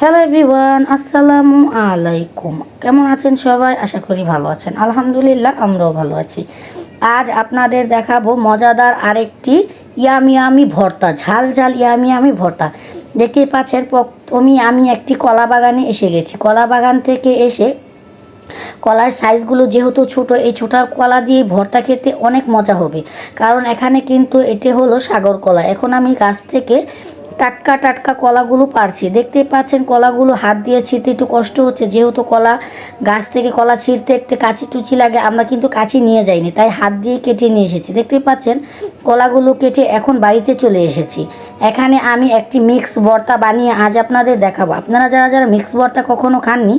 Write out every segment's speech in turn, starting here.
Hello everyone আসসালামু আলাইকুম। কেমন আছেন সবাই? আশা করি ভালো আছেন। আলহামদুলিল্লাহ, আমরাও ভালো আছি। আজ আপনাদের দেখাবো মজাদার আরেকটি ইয়ামি ইয়ামি ভর্তা, ঝাল ঝাল ইয়ামি ইয়ামি ভর্তা। দেখতেই পাচ্ছেন প্রথমেই আমি একটি কলা বাগানে এসে গেছি। কলা বাগান থেকে এসে কলার সাইজগুলো যেহেতু ছোট, এই ছোটো কলা দিয়ে ভর্তা খেতে অনেক মজা হবে। কারণ এখানে কিন্তু এটি হলো সাগর কলা। এখন আমি গাছ থেকে টাটকা টাটকা কলাগুলো পারছি। দেখতেই পাচ্ছেন কলাগুলো হাত দিয়ে ছিঁড়তে একটু কষ্ট হচ্ছে। যেহেতু কলা গাছ থেকে কলা ছিঁড়তে একটু কাঁচি টুচি লাগে, আমরা কিন্তু কাঁচি নিয়ে যাইনি, তাই হাত দিয়ে কেটে নিয়ে এসেছি। দেখতেই পাচ্ছেন কলাগুলো কেটে এখন বাড়িতে চলে এসেছি। এখানে আমি একটি মিক্স ভর্তা বানিয়ে আজ আপনাদের দেখাবো। আপনারা যারা যারা মিক্স ভর্তা কখনো খাননি,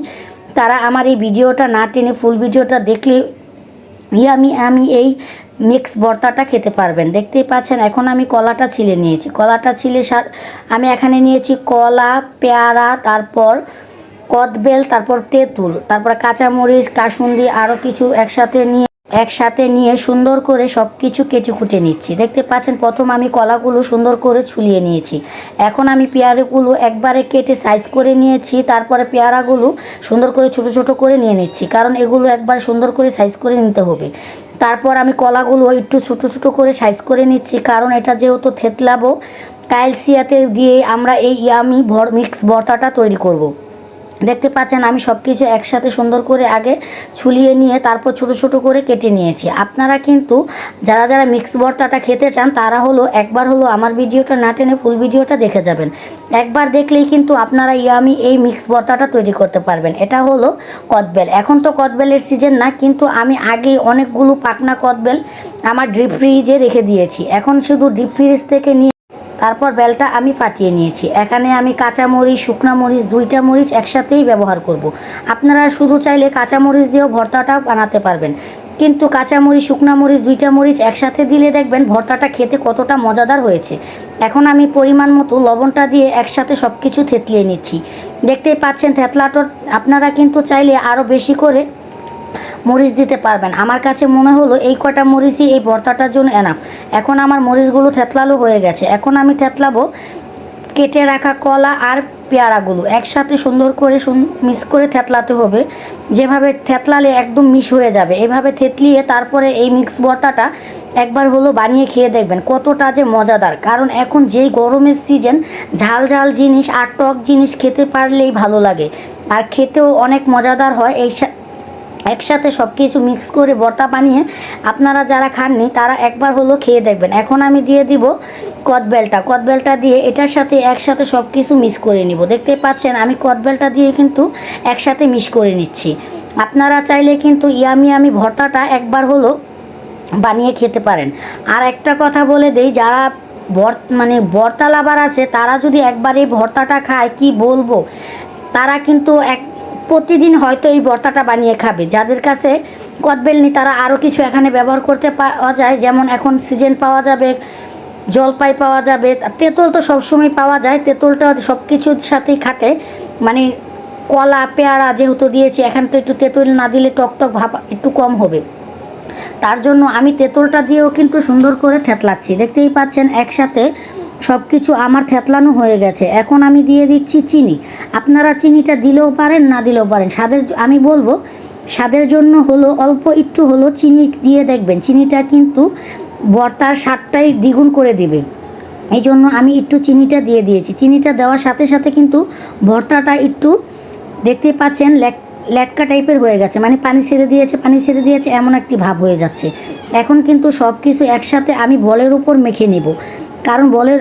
তারা আমার এই ভিডিওটা না টেনে, ফুল ভিডিওটা দেখলে আমি আমি এই মিক্স ভর্তাটা খেতে পারবেন। দেখতেই পাচ্ছেন, এখন আমি কলাটা ছিলে নিয়েছি। কলাটা ছিলে সার, আমি এখানে নিয়েছি কলা, পেয়ারা, তারপর কদবেল, তারপর তেঁতুল, তারপর কাঁচামরিচ, কাসুন্দি আরও কিছু একসাথে নিয়ে একসাথে নিয়ে সুন্দর করে সব কিছু কেটে কুটে নিচ্ছি। দেখতে পাচ্ছেন, প্রথম আমি কলাগুলো সুন্দর করে ছুলিয়ে নিয়েছি। এখন আমি পেয়ারাগুলো একবারে কেটে সাইজ করে নিয়েছি, তারপরে পেয়ারাগুলো সুন্দর করে ছোট ছোট করে নিয়ে নিচ্ছি, কারণ এগুলো একবার সুন্দর করে সাইজ করে নিতে হবে। তারপর আমি কলাগুলো একটু ছোটো ছোটো করে সাইজ করে নিচ্ছি, কারণ এটা যেহেতু থেতলাবো কাইলসিয়াতে দিয়ে আমরা এই ইয়ামি ভর মিক্স ভর্তাটা তৈরি করব। দেখতে পাচ্ছেন, আমি সব কিছু একসাথে সুন্দর করে আগে ছুলিয়ে নিয়ে তারপর ছোট ছোট করে কেটে নিয়েছি। আপনারা কিন্তু যারা যারা মিক্স ভর্তাটা খেতে চান, তারা হলো একবার হলো আমার ভিডিওটা না টেনে ফুল ভিডিওটা দেখে যাবেন। একবার দেখলেই কিন্তু আপনারা ইয়ামি এই মিক্স ভর্তাটা তৈরি করতে পারবেন। এটা হলো কদবেল। এখন তো কদবেলের সিজন না, কিন্তু আমি আগে অনেকগুলো পাকনা কদবেল আমার ডিপ ফ্রিজে রেখে দিয়েছি। এখন শুধু ডিপ ফ্রিজ থেকে নিয়ে তারপর বেলটা আমি ফাটিয়ে নিয়েছি। এখানে আমি কাঁচা মরিচ, শুকনা মরিচ, দুইটা মরিচ একসাথেই ব্যবহার করব। আপনারা শুধু চাইলে কাঁচা মরিচ দিয়েও ভর্তাটাও বানাতে পারবেন। কিন্তু কাঁচা মরিচ, শুকনা মরিচ, দুইটা মরিচ একসাথে দিলে দেখবেন ভর্তাটা খেতে কতটা মজাদার হয়েছে। এখন আমি পরিমাণ মতো লবণটা দিয়ে একসাথে সব কিছু থেতলিয়ে নিচ্ছি। দেখতেই পাচ্ছেন থেতলাটোর, আপনারা কিন্তু চাইলে আরও বেশি করে মরিচ দিতে পারবেন। আমার কাছে মনে হলো এই কটা মরিচই এই ভর্তাটার জন্য এনাফ এখন আমার মরিচগুলো থেতলালো হয়ে গেছে। এখন আমি থেতলাবো কেটে রাখা কলা আর পেয়ারাগুলো। একসাথে সুন্দর করে মিক্স করে থেতলাতে হবে। যেভাবে থেতলালে একদম মিশ হয়ে যাবে, এভাবে থেতলিয়ে তারপরে এই মিক্স ভর্তাটা একবার হলো বানিয়ে খেয়ে দেখবেন। কতটা যে মজাদার। কারণ এখন যেই গরমের সিজন ঝাল ঝাল জিনিস আর টক জিনিস খেতে পারলেই ভালো লাগে। আর খেতেও অনেক মজাদার হয় এই একসাথে সব কিছু মিক্স করে বর্তা বানিয়ে আপনারা যারা খাননি, তারা একবার হলো খেয়ে দেখবেন। এখন আমি দিয়ে দিব কদবেলটা কদবেলটা দিয়ে এটার সাথে একসাথে সব কিছু মিক্স করে নিব। দেখতে পাচ্ছেন, আমি কদবেলটা দিয়ে কিন্তু একসাথে মিক্স করে নিচ্ছি। আপনারা চাইলে কিন্তু ইয়ামি আমি ভর্তাটা একবার হলো বানিয়ে খেতে পারেন। আর একটা কথা বলে দেই, যারা বর মানে ভর্তা লাভার আছে, তারা যদি একবার এই ভর্তাটা খায়, কি বলব? তারা কিন্তু এক প্রতিদিন হয়তো এই ভর্তাটা বানিয়ে খাবে। যাদের কাছে কদবেল নেই তারা আরও কিছু এখানে ব্যবহার করতে পাওয়া যায়। যেমন এখন সিজন পাওয়া যাবে, জলপাই পাওয়া যাবে। তেঁতুল তো সবসময় পাওয়া যায়। তেঁতুলটা সব কিছুর সাথেই খাটে। মানে কলা, পেয়ারা যেহেতু দিয়েছি, এখানে তো একটু তেঁতুল না দিলে টক টক ভাব একটু কম হবে। তার জন্য আমি তেঁতুলটা দিয়েও কিন্তু সুন্দর করে থেতলাচ্ছি। দেখতেই পাচ্ছেন, একসাথে সব কিছু আমার থেতলানো হয়ে গেছে। এখন আমি দিয়ে দিচ্ছি চিনি। আপনারা চিনিটা দিলেও পারেন, না দিলেও পারেন। স্বাদের আমি বলব, স্বাদের জন্য হলো, অল্প একটু হলো চিনি দিয়ে দেখবেন। চিনিটা কিন্তু বর্তার স্বাদটাই দ্বিগুণ করে দিবে। এই জন্য আমি একটু চিনিটা দিয়ে দিয়েছি। চিনিটা দেওয়ার সাথে সাথে কিন্তু ভর্তাটা একটু দেখতে পাচ্ছেন ল্যাক ল্যাটকা টাইপের হয়ে গেছে মানে পানি ছেড়ে দিয়েছে, পানি ছেড়ে দিয়েছে, এমন একটি ভাব হয়ে যাচ্ছে। এখন কিন্তু সব কিছু একসাথে আমি বলের উপর মেখে নেব। কারণ বলের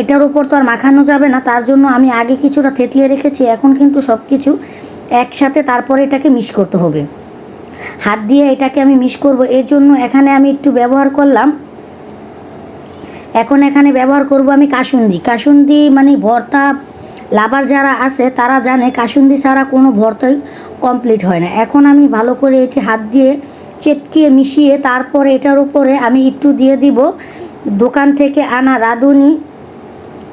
এটার উপর তো আর মাখানো যাবে না, তার জন্য আমি আগে কিছুটা থেতলিয়ে রেখেছি, এখন কিন্তু সব কিছু একসাথে তারপরে এটাকে মিশ করতে হবে। হাত দিয়ে এটাকে আমি মিশ করব, এর জন্য এখানে আমি একটু ব্যবহার করলাম। এখন এখানে ব্যবহার করব আমি কাসুন্দি। কাসুন্দি মানে ভর্তা লাভার যারা আছে, তারা জানে কাসুন্দি ছাড়া কোনো ভর্তাই কমপ্লিট হয় না। এখন আমি ভালো করে এটি হাত দিয়ে চেটকিয়ে মিশিয়ে তারপরে এটার উপরে আমি একটু দিয়ে দিব দোকান থেকে আনা রাঁধুনি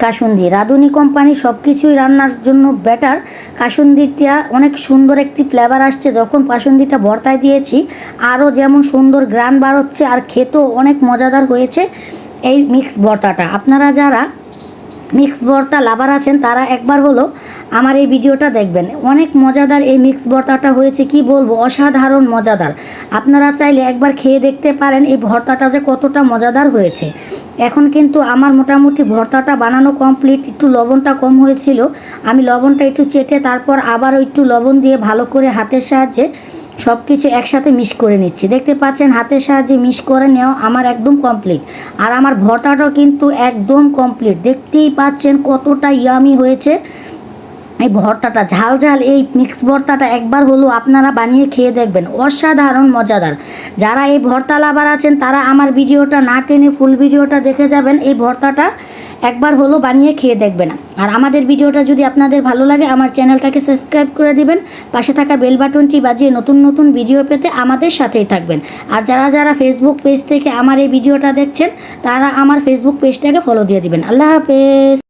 কাসুন্দি রাঁধুনি কোম্পানি সব কিছুই রান্নার জন্য বেটার কাসুন্দিটা অনেক সুন্দর একটি ফ্লেভার আসছে। যখন কাসুন্দিটা ভর্তায় দিয়েছি, আরও যেমন সুন্দর গ্রান বার আর খেতেও অনেক মজাদার হয়েছে এই মিক্স ভর্তাটা। আপনারা যারা মিক্স ভর্তা লাভার আছেন, তারা একবার হলো আমার এই ভিডিওটা দেখবেন। অনেক মজাদার এই মিক্স ভর্তাটা হয়েছে, কি বলব? অসাধারণ মজাদার। আপনারা চাইলে একবার খেয়ে দেখতে পারেন, এই ভর্তাটা যে কতটা মজাদার হয়েছে। এখন কিন্তু আমার মোটামুটি ভর্তাটা বানানো কমপ্লিট, একটু লবণটা কম হয়েছিল। আমি লবণটা একটু চেটে তারপর আবারও একটু লবণ দিয়ে ভালো করে হাতের সাহায্যে সব কিছু একসাথে মিস করে নিচ্ছি। দেখতে পাচ্ছেন, হাতের সাহায্যে মিস করে নেওয়া আমার একদম কমপ্লিট আর আমার ভর্তাটাও কিন্তু একদম কমপ্লিট দেখতেই পাচ্ছেন কতটা ইয়ামি হয়েছে। এই ভর্তাটা ঝাল ঝাল, এই মিক্স ভর্তাটা একবার হলো আপনারা বানিয়ে খেয়ে দেখবেন। অসাধারণ, মজাদার। যারা এই ভর্তা লাভার আছেন, তারা আমার ভিডিওটা না টেনে ফুল ভিডিওটা দেখে যাবেন। এই ভর্তাটা একবার হলো বানিয়ে খেয়ে দেখবেন। আর আমাদের ভিডিওটা যদি আপনাদের ভালো লাগে, আমার চ্যানেলটাকে সাবস্ক্রাইব করে দিবেন। পাশে থাকা বেল বাটনটি বাজিয়ে নতুন নতুন ভিডিও পেতে আমাদের সাথেই থাকবেন। আর যারা যারা ফেসবুক পেজ থেকে আমার এই ভিডিওটা দেখছেন, তারা আমার ফেসবুক পেজটাকে ফলো দিয়ে দিবেন। আল্লাহ হাফেজ।